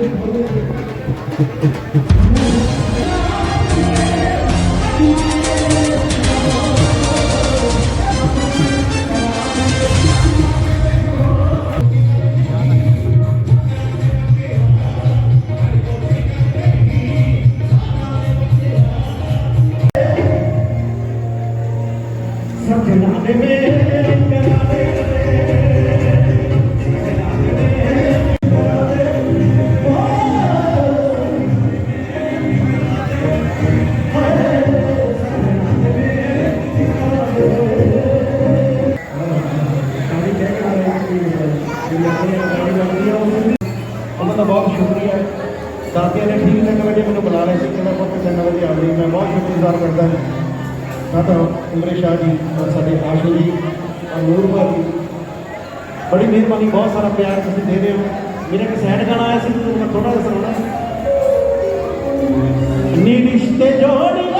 Thank you. ਬਹੁਤ ਸ਼ੁਕਰੀਆ। ਦਾਤਿਆਂ ਨੇ ਠੀਕ ਤਿੰਨ ਵਜੇ ਮੈਨੂੰ ਬੁਲਾ ਲਿਆ ਸੀ ਕਿ ਮੈਂ ਪੁੱਤ ਵਜੇ ਆ ਗਈ ਮੈਂ ਬਹੁਤ ਸ਼ੁਕਰਗੁਜ਼ਾਰ ਕਰਦਾ ਹਾਂ। ਸਾਡਾ ਉਮਰੇ ਸ਼ਾਹ ਜੀ ਔਰ ਸਾਡੇ ਆਸ਼ੂ ਜੀ, ਔਰ ਨੂਰ ਭਾਜੀ ਬੜੀ ਮਿਹਰਬਾਨੀ, ਬਹੁਤ ਸਾਰਾ ਪਿਆਰ ਤੁਸੀਂ ਦੇ ਰਹੇ ਹੋ। ਮੇਰਾ ਇੱਕ ਸੈਡ ਗਾਣਾ ਆਇਆ ਸੀ ਤੁਹਾਨੂੰ ਮੈਂ ਥੋੜਾ ਜਿਹਾ ਸੁਣਾਉਣਾ ਨੀ ਰਿਸ਼ਤੇ ਜੋੜੀਏ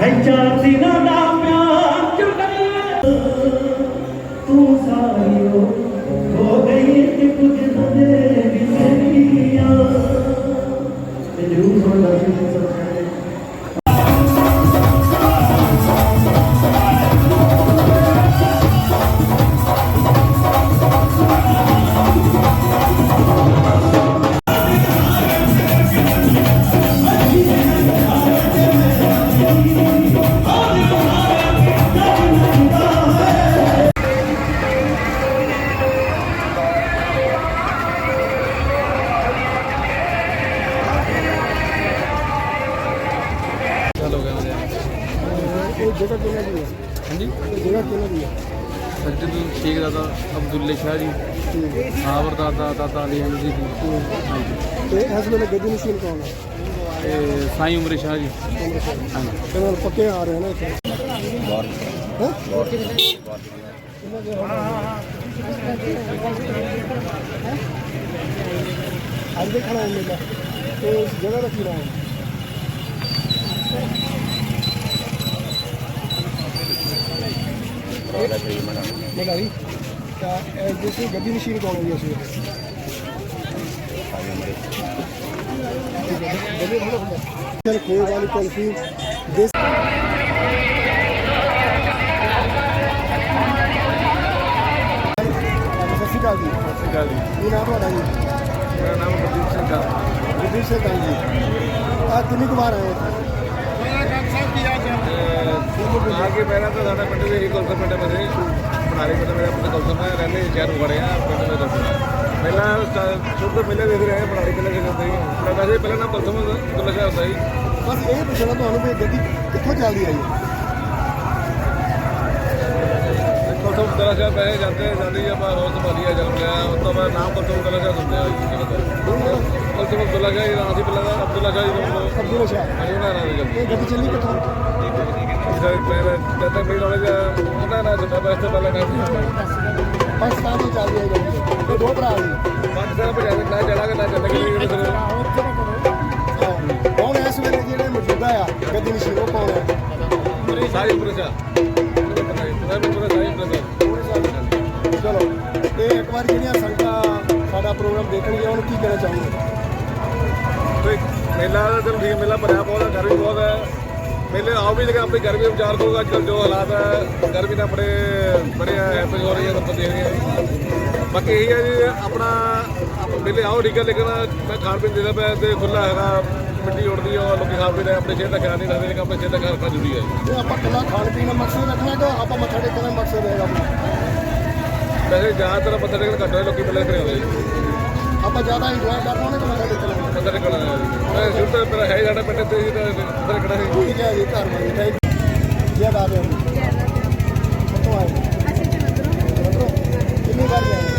ਹੈ ਚਾਰ ਦਿਨਾਂ ਦਾ ਪਿਆਰ ਚੁਗਲੀਏ ਤੂੰ ਸਾਰੀ ਹੋ ਗਈ ਕਿ ਕੁਝ ਹਵੇਰੇ ਵੀ ਕਿਹਨਾਂ ਦੀ ਹੈ? ਹਾਂਜੀ? ਇਹ ਜਗ੍ਹਾ ਕਿਹਨਾਂ ਦੀ ਹੈ? ਸੱਜਦ ਸ਼ੇਖ ਦਾਦਾ ਅਬਦੁੱਲੇ ਸ਼ਾਹ ਜੀ ਆਵਰ ਦਾਦਾ ਦਾਦਾ ਅਲੀ ਅਹਿਮਦ ਜੀ। ਹਾਂਜੀ। ਤੇ ਇਸ ਵੇਲੇ ਗੱਦੀ ਨਸ਼ੀਨ ਕੌਣ ਹੈ? ਤੇ ਸਾਈ ਉਮਰੇ ਸ਼ਾਹ ਜੀ। ਹਾਂਜੀ। ਤੇ ਨਾਲ ਪੱਕੇ ਆ ਰਹੇ ਨੇ ਇੱਥੇ? ਹੈਂ? ਇਹਨਾਂ ਅੱਜ ਦੇ ਖੜਾ ਮੇਲਾ। ਤੇ ਇਸ ਜਗ੍ਹਾ ਦਾ ਕੀ ਨਾਮ ਹੈ? ਮਲਾਈ ਤਾਂ ਇਹ ਜਿਸ ਗੱਦੀ ਨਸ਼ੀਨ ਕੌਣ ਹੈ ਜੀ ਇਸ ਥੋੜਾ ਹੁੰਦਾ ਚਲ ਕੋਈ ਵਾਲੀ ਕੁਲਫੀ ਦੇਸ ਸਤਿ ਸ਼੍ਰੀ ਅਕਾਲ ਜੀ। ਸਤਿ ਸ਼੍ਰੀ ਅਕਾਲ ਜੀ ਕੀ ਨਾਮ ਤੁਹਾਡਾ ਜੀ ਮੇਰਾ ਨਾਮ ਗੁਰਦੀਪ ਸਿੰਘ ਹੈ ਗੁਰਦੀਪ ਸਿੰਘ ਕਾਲ ਜੀ ਆ ਕਿੰਨੀ ਕੁ ਵਾਰ ਆਏ ਆ ਕੇ ਪਹਿਲਾਂ ਤਾਂ ਸਾਡਾ ਪਿੰਡ ਦੇ ਹੀ ਕੋਲਸਰ ਪਿੰਡ ਮਸੇ ਬਨਾਰੇ ਪਿੰਡ ਮੇਰਾ ਪਿੰਡ ਕੋਲਸਰ ਮੈਂ ਰਹਿੰਦੇ ਸ਼ਹਿਰ ਆ ਪਿੰਡ ਦੇ ਪਹਿਲਾਂ ਦੇਖ ਰਹੇ ਦੇ ਹੁੰਦੇ ਸੀ ਵੈਸੇ ਪਹਿਲਾਂ ਨਾਮ ਕੋਲਸਰ ਕੋਲਸਰ ਸ਼ਹਿਰ ਹੁੰਦਾ ਸੀ। ਬਸ ਇਹ ਪੁੱਛਣਾ ਤੁਹਾਨੂੰ ਵੀ ਗੱਡੀ ਕਿੱਥੋਂ ਚੱਲਦੀ ਆਈ? ਕੋਲਸਰ ਦਰਾ ਪਹਿਲੇ ਜਾਂਦੇ ਜਾਂਦੀ ਆਪਾਂ ਹੋਰ ਸੰਭਾਲੀਆ ਜਨਮ ਲਿਆ ਉਸ ਤੋਂ ਬਾਅਦ ਨਾਮ ਕੋਲਸਰ ਦਰਾ ਸ਼ਹਿਰ ਹੁੰਦੇ ਆ ਕੋਲਸਰ ਅਬਦੁੱਲਾ ਸ਼ਾਹ ਜੀ ਨਾਮ ਸੀ ਪਹਿਲਾਂ ਦਾ ਅਬਦੁੱਲਾ ਸ਼ਾਹ ਜੀ ਦਾ ਅਬਦੁਲ ਸ਼ਾਹ ਅਜੇ ਨਾ ਨਾਮ ਜਾਂਦੇ ਇਹ ਗੱਡੀ ਚੱਲੀ ਕਿੱਥੋਂ ਜਿਹੜਾ ਪਹਿਲਾਂ ਜਦ ਤੱਕ ਮੇਰੀ ਨੌਲੇਜ ਉਹਨਾਂ ਨਾਲ ਜਿੱਦਾਂ ਬਸ ਤੋਂ ਪਹਿਲਾਂ ਕਹਿੰਦੇ ਪਾਕਿਸਤਾਨ ਤੋਂ ਚੱਲਦੀ ਆਈ ਗੱਡੀ ਇਹ ਦੋ ਭਰਾ ਜੀ ਪਾਕਿਸਤਾਨ ਭਜਾ ਦੇ ਨਾ ਚਲਾਂਗੇ ਨਾ ਚੱਲਾਂਗੇ ਜਿਹੜੇ ਫਿਰ ਹਾਂ। ਕੌਣ ਹੈ ਇਸ ਵੇਲੇ ਜਿਹੜੇ ਮੌਜੂਦਾ ਆ ਗੱਦੀ ਨਸ਼ੀਨ ਉਹ ਕੌਣ ਹੈ ਸਾਰੀ ਪ੍ਰਸ਼ਾ ਸਾਰੀ ਪ੍ਰਸ਼ਾ ਚਲੋ ਤੇ ਇੱਕ ਵਾਰ ਜਿਹੜੀਆਂ ਸੰਗਤਾਂ ਸਾਡਾ ਪ੍ਰੋਗਰਾਮ ਦੇਖਣਗੀਆਂ ਉਹਨੂੰ ਕੀ ਕਹਿਣਾ ਚਾਹੁੰਦੇ ਤੇ ਮੇਲਾ ਦਾ ਚਲੋ ਠੀਕ ਮੇਲਾ ਭਰਿਆ ਬਹੁਤ ਹੈ ਗਰਮੀ ਬਹੁਤ ਹੈ। ਮੇਲੇ ਆਓ ਵੀ ਲੇਕਿਨ ਆਪਣੀ ਗਰਮੀ ਵਿਚਾਰ ਅੱਜ ਕੱਲ੍ਹ ਜੋ ਹਾਲਾਤ ਹੈ ਗਰਮੀ ਦਾ ਬੜੇ ਬੜੇ ਹੈਪਨ ਹੋ ਰਹੀ ਹੈ ਤਾਂ ਆਪਾਂ ਦੇਖ ਰਹੇ ਹਾਂ। ਬਾਕੀ ਇਹ ਹੈ ਜੀ ਆਪਣਾ ਆਪਾਂ ਮੇਲੇ ਆਓ ਠੀਕ ਹੈ ਲੇਕਿਨ ਮੈਂ ਖਾਣ ਪੀਣ ਦੇਦਾ ਪਿਆ ਤੇ ਖੁੱਲਾ ਹੈਗਾ ਮਿੱਟੀ ਉੜਦੀ ਹੈ ਲੋਕੀ ਖਾਣ ਪੀਣ ਆਪਣੇ ਸਿਹਤ ਦਾ ਖਿਆਲ ਨਹੀਂ ਰੱਖਦੇ ਲੇਕਿਨ ਆਪਣੇ ਸਿਹਤ ਦਾ ਖਿਆਲ ਰੱਖਣਾ ਜ਼ਰੂਰੀ ਹੈ ਆਪਾਂ ਕੱਲਾ ਖਾਣ ਪੀਣ ਦਾ ਮਕਸਦ ਰੱਖਣਾ ਕਿ ਆਪਾਂ ਮੱਥਾ ਟੇਕਣ ਦਾ ਮਕਸਦ ਹੈਗਾ? ਆਪਣਾ ਵੈਸੇ ਜ਼ਿਆਦਾਤਰ ਮੱਥਾ ਟੇਕਣ ਘੱਟ ਲੋਕੀ ਪਹਿਲੇ ਕਰੇ ਆਉਂਦੇ ਜੀ। ਆਪਾਂ ਜ਼ਿਆਦਾ ਇੰਜੋਏ ਕਰਨਾ ਉਹਨੇ ਮੱਥਾ ਟੇਕਣਾ ਮੱਥਾ ਟੇਕਣ ਆਉਂਦੇ। ਜੀ। ਮੈਂ ਸ਼ੁਰੂ ਤੋਂ ਮੇਰਾ ਹੈ ਸਾਡਾ ਪਿੰਡ ਤੇ ਜੀ ਤਾਂ ਮੱਥਾ ਟੇਕਣਾ ਸੀ ਠੀਕ ਹੈ ਜੀ ਧੰਨਵਾਦ ਥੈਂਕ ਯੂ ਜੈ। ਦਾਦੇ ਕਿੱਥੋਂ ਆਏ? ਅਸੀਂ ਜਲੰਧਰੋਂ? ਕਿੰਨੀ ਵਾਰੀ ਆਏ?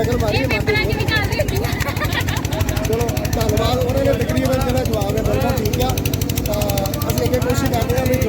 ਸ਼ਕਲ ਮਾਰੀ ਇਹ ਪੇਪਰਾਂ 'ਚ ਵੀ ਕਰ ਰਹੀ ਚਲੋ ਧੰਨਵਾਦ ਉਹਨਾਂ ਨੇ ਤਕਰੀਬਨ ਜਿਹੜਾ ਜਵਾਬ ਹੈ ਬਿਲਕੁਲ ਠੀਕ ਆ ਅਸੀਂ ਅੱਗੇ ਕੋਸ਼ਿਸ਼ ਕਰਦੇ ਹਾਂ ਵੀ